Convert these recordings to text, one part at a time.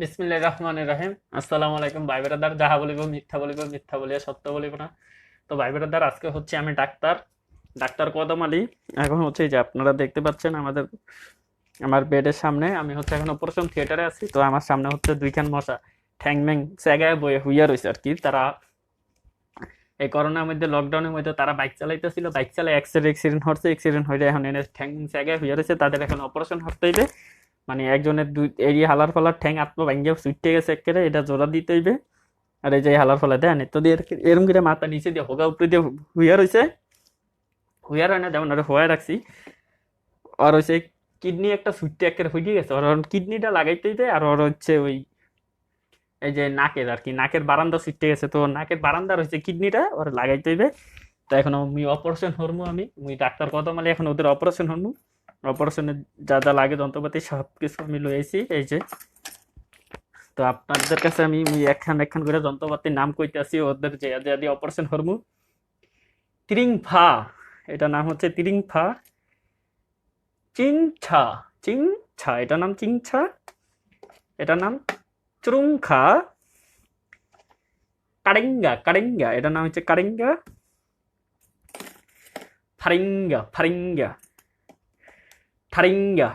বিসমিল্লাহ রহমান রাহিম। আসসালামু আলাইকুম ভাই বেরাদার, যাহা বলিব মিথ্যা বলিব, মিথ্যা বলিয়া সত্য বলিব না। তো ভাই বেরাদার, আজকে হচ্ছে আমি ডাক্তার ডাক্তার কদম আলী। এখন হচ্ছে যে আপনারা দেখতে পাচ্ছেন আমাদের, আমার বেডের সামনে। আমি হচ্ছে এখন অপারেশন থিয়েটারে আছি। তো আমার সামনে হচ্ছে দুইখান মশা ঠ্যাং ম্যাং জায়গায় বয়ে হুইয়া রয়েছে আর কি। তারা এই করোনার মধ্যে লকডাউনের মধ্যে তারা বাইক চালাইতেছিল। বাইক চালায় অ্যাক্সিডেন্ট অ্যাক্সিডেন্ট হচ্ছে অ্যাক্সিডেন্ট হয়ে এখন এনে ঠ্যাং জায়গায় হইয়া রয়েছে তাদের এখন অপারেশন করতে হইবে। মানে একজনের দুই এরিয়া হালার ফালার ঠ্যাং আত্ম ভাঙ্গিয়ে সুইটে গেছে একেবারে, এটা জোড়া দিতে হইবে। আর এই যে হালার ফলা দেন তো দিয়ে এরম করে মাথা নিচে দিয়ে হোগা উপরে দিয়ে হুইয়া রয়েছে হুইয়া হয় না যেমন আর হোয়া রাখছি। আর হচ্ছে কিডনি একটা সুইটে একেবারে হয়ে গেছে। আর কিডনিটা লাগাইতে হইবে, আর ওর হচ্ছে ওই এই যে নাকের আর কি, নাকের বারান্দা সুইটে গেছে। তো নাকের বারান্দা হচ্ছে কিডনিটা, ওর লাগাইতে হইবে। তো এখন আমি অপারেশন হরমু আমি। ডাক্তার কদম আলী এখন ওদের অপারেশন হরমু অপারেশনে যা যা লাগে যন্ত্রপাতি সব কিছু আমি লইছি এই যে। তো আপনাদের কাছে আমি একখান একখান করে যন্ত্রপাতির নাম কইতাছি, ওদের যে যে দিয়ে অপারেশন হরমু তিরিংফা, এটা নাম হচ্ছে তিরিংফা। চিংছা চিংছা, এটা নাম চিংছা। এটা নাম চুরুংখা। কারেঙ্গা কারেঙ্গা, এটা নাম হচ্ছে কারেঙ্গা। ফারিঙ্গা ফারিঙ্গা। থারিঙ্গা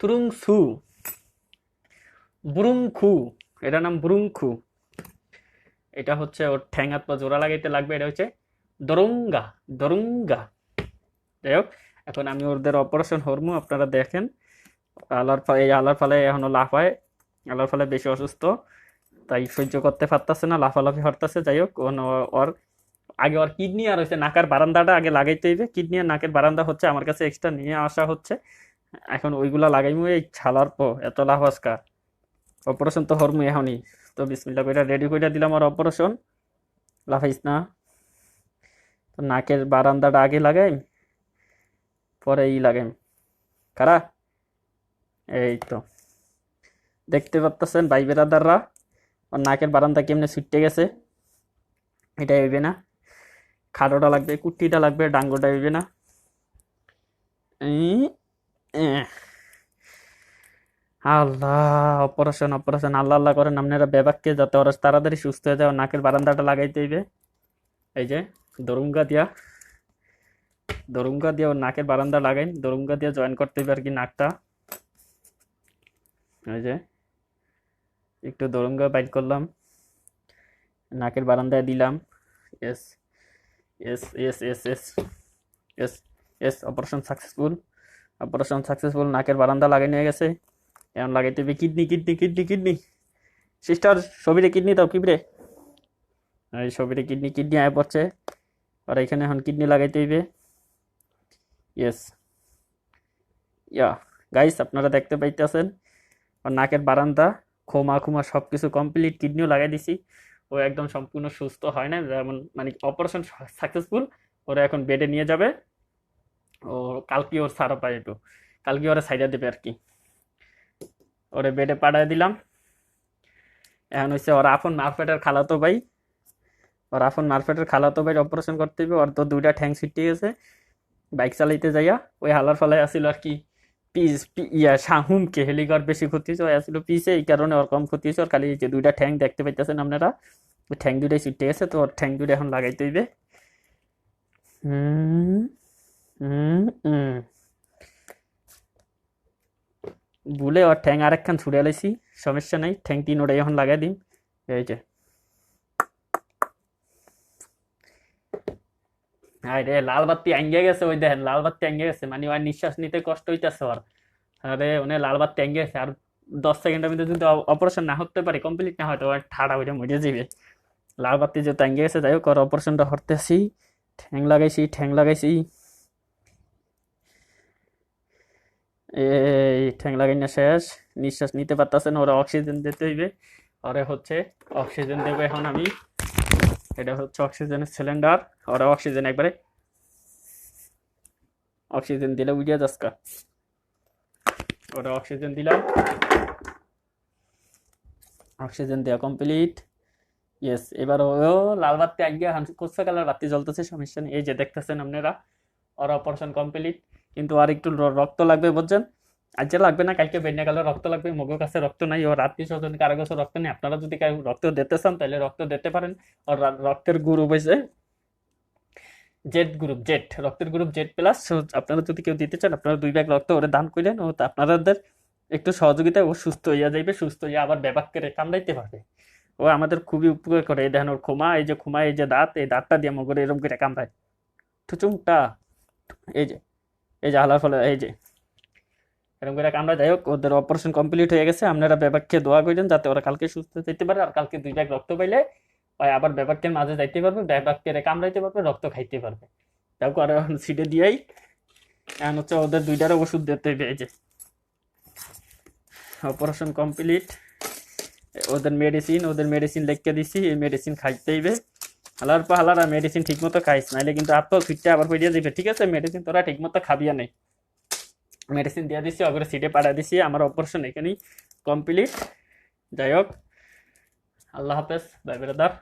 তুরুংসু বুরুংখু এটার নাম বুরুংখু এটা হচ্ছে ওর ঠ্যাং হাত জোড়া লাগাইতে লাগবে এটা হচ্ছে দরুঙ্গা দরুঙ্গা যাই হোক এখন আমি ওদের অপারেশন হরমু আপনারা দেখেন আলার এই আলার ফলে এখনও লাফ হয় আলার ফলে বেশি অসুস্থ তাই সহ্য করতে পারতাছে না লাফালাফি হরতাছে যাই হোক ওর আগে ওর কিডনি আর হচ্ছে নাকের বারান্দাটা আগে লাগাইতে হইবে। কিডনি আর নাকের বারান্দা হচ্ছে আমার কাছে এক্সট্রা নিয়ে আসা হচ্ছে। এখন ওইগুলা লাগাইমু এই ছালার পর, এত লাভ অপারেশন তো হরমু এখনই। তো বিসমিল্লা কইরা রেডি কইরা দিলাম আর অপারেশন লাফাইস না। তো নাকের বারান্দাটা আগে লাগাই পরে ই লাগাইম। কারা? এই তো। দেখতে পাচ্ছেন ভাই বেরাদাররা, ওর নাকের বারান্দা কেমনে ছুটতে গেছে? এটা হইবে না। খাডোটা লাগবে, কুট্টিটা লাগবে, ডাঙ্গোটা হইবে না। আল্লাহ, অপারেশন অপারেশন। আল্লাহ আল্লাহ করেন, আপনারা বেবাককে যাতে ওরা তাড়াতাড়ি সুস্থ হয়ে যায়, ওর নাকের বারান্দাটা লাগাইতে হইবে। এই যে, দরুঙ্গা দিয়া। দরুঙ্গা দিয়া ওর নাকের বারান্দা লাগাই দরুঙ্গা দিয়ে জয়েন করতে হইবে আর কি নাকটা। এই যে, একটু দরুঙ্গা বাইট করলাম। নাকের বারান্দায় দিলাম। S S S S S S S operation successful operation successful নাকের বারান্দা লাগাই নিয়ে গেছে। এখন লাগাইতে হবে kidney kidney kidney kidney. Sister ছবিরে kidney দাও কিবরে এই ছবিরে কিডনি কিডনি আয় পড়ছে। আর এখানে এখন কিডনি লাগাইতে হইবে। ইয়েস ইয়া গাইস আপনারা দেখতে পাইতেছেন। আর নাকের বারান্দা, খোমা খুমা সব কিছু কমপ্লিট কিডনিও লাগাই দিছি। ও একদম সম্পূর্ণ সুস্থ হয় না, যেমন মানে অপারেশন সাকসেসফুল ওরা এখন বেডে নিয়ে যাবে। ও কালকে ওর সারা পায় একটু। কালকে ওরা সাইডা দেবে আর কি। ওরে বেডে পাঠায় দিলাম। এখন হচ্ছে ওর আপন মারফেটের খালাতো ভাই। ওর আপন মারফেটের খালাতো ভাই অপারেশন করতে হবে ওর তো দুইটা ঠ্যাং ছিটে গেছে। বাইক চালাইতে যাইয়া ওই হালার ফলায় আসিল আর কি। পিস ইয়া শাহুমকে হেলিকর বেশি ক্ষতি হয়েছে, ওই আসিল পিসে, এই কারণে ওর কম ক্ষতি হয়েছে। ওর খালি যে দুইটা ঠ্যাং দেখতে পাইতেছেন আপনারা, ওই ঠ্যাং দুইটাই ছুটে গেছে, তো ওর ঠ্যাং দুইটা এখন লাগাইতে হইবে। ভুলে ওর ঠ্যাং আরেকখান ছুড়ে লাইছি, সমস্যা নাই, ঠ্যাং তিন ওটাই এখন লাগাই দিম। এই যে। আরে লাল বাতি আঙ্গে গেছে ওই দেখেন, লাল বাতি আঙ্গে গেছে। মানে ওর নিঃশ্বাস নিতে কষ্ট হইতেছে ওর। আরে ওনে লাল বাতি আঙ্গে গেছে। আর দশ সেকেন্ডের মধ্যে যদি অপারেশন না হতে পারে কমপ্লিট না হয়, তো ঠাড়া ওইটা মরে যাবে লাল বাতি যেহেতু আঙ্গে গেছে, যাই হোক, ওর অপারেশনটা হরতেছি। ঠ্যাং লাগাইছি ঠ্যাং লাগাইছি। এই ঠ্যাং লাগাই না শেষ। নিঃশ্বাস নিতে পারতেছে না, ওরা অক্সিজেন দিতে হইবে। ওরে হচ্ছে অক্সিজেন দেবো এখন আমি। এটা হচ্ছে অক্সিজেনের সিলিন্ডার। ওরা অক্সিজেন একবারে অক্সিজেন দিলে বুঝিয়া যাসকা ওরা অক্সিজেন দিলাম। অক্সিজেন দেওয়া কমপ্লিট। ইয়েস এবার ও লাল বাতি আগে কোসা কালার বাতি জ্বলতেছে, সমস্যা নেই। এই যে দেখতেছেন আপনারা, ওর অপারেশন কমপ্লিট। কিন্তু আর একটু রক্ত লাগবে, বুঝছেন? আজকে লাগবে না, কালকে বেন্যা গেলে রক্ত লাগবে, মগের কাছে রক্ত নাই ওর আত্মীয় স্বজন কারও কাছে রক্ত নেই, আপনারা যদি রক্ত দিতে চান, তাহলে রক্ত দিতে পারেন। ওর রা- রক্তের গ্রুপ হয়েছে জেড গ্রুপ জেড, রক্তের গ্রুপ জেড প্লাস আপনারা যদি কেউ দিতে চান, আপনারা দুই ব্যাগ রক্ত ওরে দান করলেন ও আপনাদের একটু সহযোগিতায় ও সুস্থ হইয়া যাইবে, সুস্থ হইয়া আবার ব্যাপার করে কামড়াইতে পারবে। ও আমাদের খুবই উপকার করে, এই দেখেন ওর ক্ষমা, এই যে ক্ষমা, এই যে দাঁত, এই দাঁতটা দিয়ে মগরে এরকম করে কামড়ায়। টুচুংটা এই যে এই যে হালার ফলে, এই যে। এরকম করে আমরা যাই হোক, ওদের অপারেশন কমপ্লিট হয়ে গেছে। আপনারা ব্যাপারকে দোয়া করেন যাতে ওরা কালকে সুস্থ যেতে পারে আর কালকে দুই ব্যাগ রক্ত পাইলে ওই আবার ব্যাপারকে মাঝে যাইতে পারবে, ব্যাপারকে কামড়াইতে পারবে, রক্ত খাইতে পারবে। তাও আর সিটে দিয়েই। এখন হচ্ছে ওদের দুইটার ওষুধ দিতে যে। অপারেশন কমপ্লিট ওদের মেডিসিন ওদের মেডিসিন লিখে দিছি, এই মেডিসিন খাইতে হইবে। হালার পা হালার মেডিসিন ঠিক মতো খাইস, নাইলে কিন্তু তো ফিটটা আবার পড়িয়ে দিবে। ঠিক আছে মেডিসিন তোরা ঠিক মতো খাবিয়া নেই মেডিসিন দিয়ে দিছি ওগুলো সিটে পাড়া দিছি, আমার অপারেশন এখানেই কমপ্লিট যাই হোক, আল্লাহ হাফেজ বাই ব্রাদার